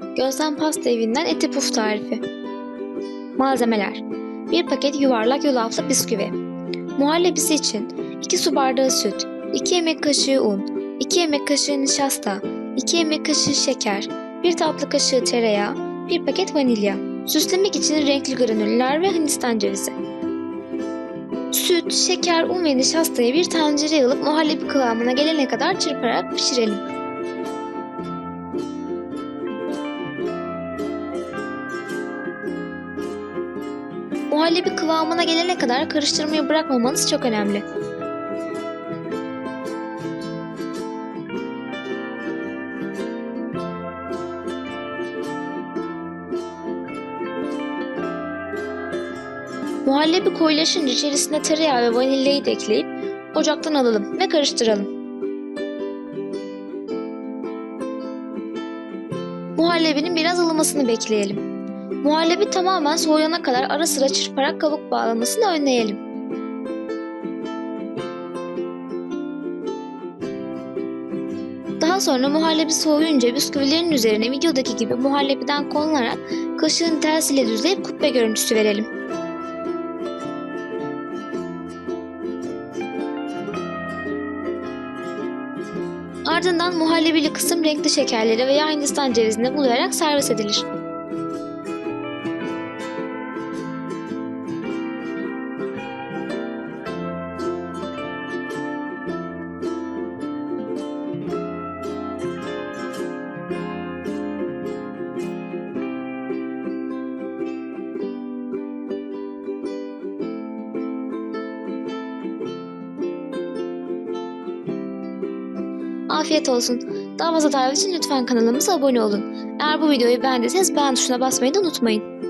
Gözden Pasta Evi'nden eti puf tarifi. Malzemeler 1 paket yuvarlak yulaflı bisküvi. Muhallebisi için 2 su bardağı süt, 2 yemek kaşığı un, 2 yemek kaşığı nişasta, 2 yemek kaşığı şeker, 1 tatlı kaşığı tereyağı, 1 paket vanilya. Süslemek için renkli granüller ve hindistan cevizi. Süt, şeker, un ve nişastayı bir tencereye alıp muhallebi kıvamına gelene kadar çırparak pişirelim. Muhallebi kıvamına gelene kadar karıştırmayı bırakmamanız çok önemli. Muhallebi koyulaşınca içerisine tereyağı ve vanilyayı da ekleyip ocaktan alalım ve karıştıralım. Muhallebinin biraz ılımasını bekleyelim. Muhallebi tamamen soğuyana kadar ara sıra çırparak kabuk bağlamasını önleyelim. Daha sonra muhallebi soğuyunca bisküvilerin üzerine videodaki gibi muhallebiden konularak kaşığın tersiyle düzleyip kubbe görüntüsü verelim. Ardından muhallebili kısım renkli şekerleri veya hindistan cevizine bulayarak servis edilir. Afiyet olsun. Daha fazla tarif için lütfen kanalımıza abone olun. Eğer bu videoyu beğendiyseniz beğen tuşuna basmayı da unutmayın.